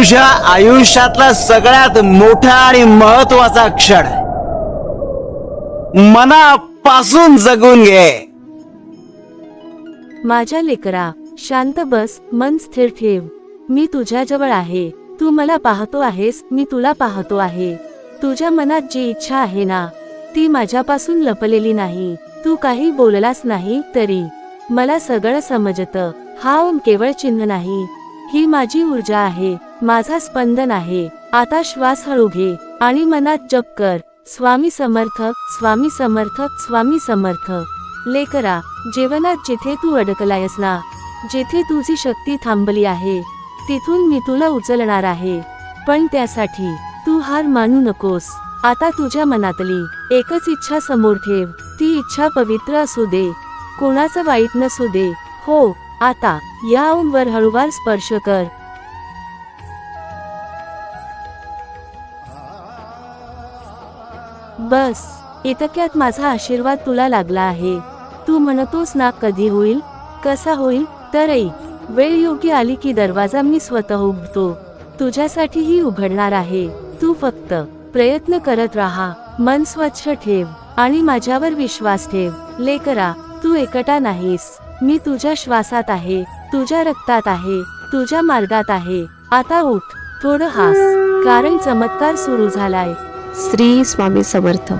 तुझ्या आयुष्यातला सगळ्यात मोठा आणि महत्त्वाचा क्षण. मनापासून जगून घे. माझ्या लेकरा शांत बस मन स्थिर ठेव. मी तुझ्याजवळ आहे. तू मला पाहतो आहेस मी तुला पाहतो आहे. तुझ्या मनात जी इच्छा आहे ना ती माझ्यापासून लपलेली नाही. तू काही बोललास नाही तरी. मला सगळं समजत. हा ओम केवळ चिन्ह नाही. ही माझी ऊर्जा आहे. माझा स्पंदन आहे. आता श्वास हळू घे आणि मनात जप कर. स्वामी समर्थ स्वामी समर्थ स्वामी समर्थ. लेकरा जीवनात जिथे तू अडकलायस ना जिथे तुझी शक्ती थांबली आहे तिथून मी तुला उचलणार आहे. पण त्यासाठी तू हार मानू नकोस. आता तुझ्या मनातली एकच इच्छा समोर ठेव. ती इच्छा पवित्र असू दे. कोणाचं वाईट नसू दे. हो आता या ओमवर हळूवार स्पर्श कर. बस इतक्यात माझा आशीर्वाद तुला लागला आहे. तू म्हणतोस ना कधी होईल? कसा होईल? तर ऐक. वेळ योग्य आली की दरवाजा मी स्वतः उघडतो. तुझ्यासाठीही उघडणार आहे. तू फक्त प्रयत्न करत राहा. मन स्वच्छ ठेव आणि माझ्यावर विश्वास ठेव. लेकरा तू एकटा नाहीस. मी तुझ्या श्वासात आहे तुझ्या रक्तात आहे तुझ्या मार्गात आहे. आता उठ. थोडं हास. कारण चमत्कार सुरू झालाय. श्री स्वामी समर्थ.